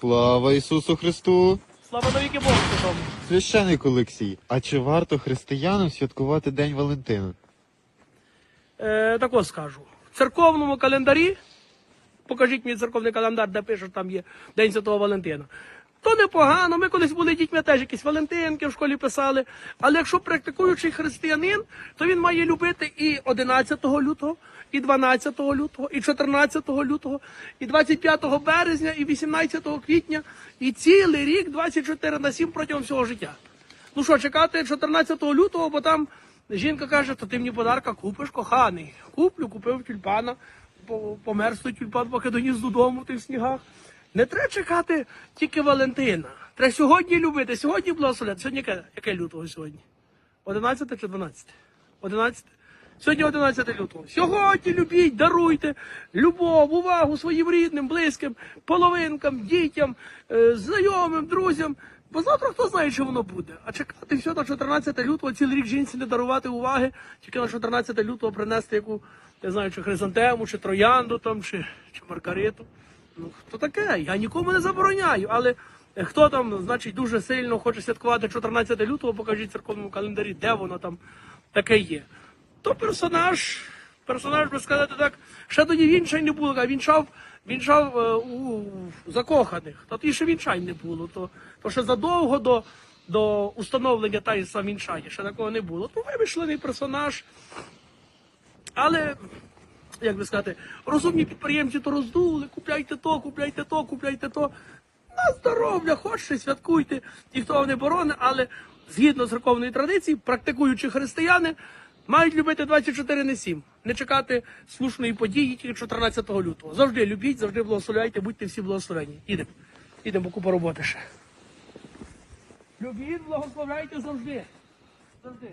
Слава Ісусу Христу! Слава навіки Богу. Священик Олексій, а чи варто християнам святкувати День Валентина? Е, так ось скажу. В церковному календарі, покажіть мені церковний календар, де пише, що там є День Святого Валентина. То непогано, ми колись були дітьми, теж якісь Валентинки в школі писали. Але якщо практикуючий християнин, то він має любити і 11 лютого, і 12 лютого, і 14 лютого, і 25 березня, і 18 квітня, і цілий рік 24 на 7 протягом всього життя. Ну що, чекати 14 лютого, бо там жінка каже, то ти мені подарка купиш, коханий. Куплю, купив тюльпана, по- помер той тюльпан, поки доніс додому в тих снігах. Не треба чекати тільки Валентина. Треба сьогодні любити, сьогодні благословляти. Сьогодні яке, яке лютого сьогодні? 11 чи 12? 11? Сьогодні 11 лютого. Сьогодні любіть, даруйте любов, увагу своїм рідним, близьким, половинкам, дітям, е, знайомим, друзям. Бо завтра хто знає, що воно буде. А чекати все на 14 лютого, цілий рік жінці не дарувати уваги, тільки на 14 лютого принести яку, я знаю, чи хризантему, чи троянду там, чи, чи маргариту. Ну, хто таке? Я нікому не забороняю, але е, хто там, значить, дуже сильно хоче святкувати 14 лютого, покажіть церковному календарі, де воно там таке є. То персонаж, персонаж, би сказати так, ще тоді вінчай не було, а вінчав, вінчав е, у закоханих. Та тоді ще вінчай не було. То, то ще задовго до, до установлення таїнства вінчання, ще такого не було. То вимишлений персонаж. Але, як би сказати, розумні підприємці то роздули, купляйте то, купляйте то, купляйте то. На здоров'я, хочете, святкуйте, ніхто не борони, але згідно з церковної традиції, практикуючи християни, мають любити 24 на 7. Не чекати слушної події тільки 14 лютого. Завжди любіть, завжди благословляйте, будьте всі благословені. Ідемо. Ідемо, купа роботи ще. Любіть, благословляйте завжди. Завжди.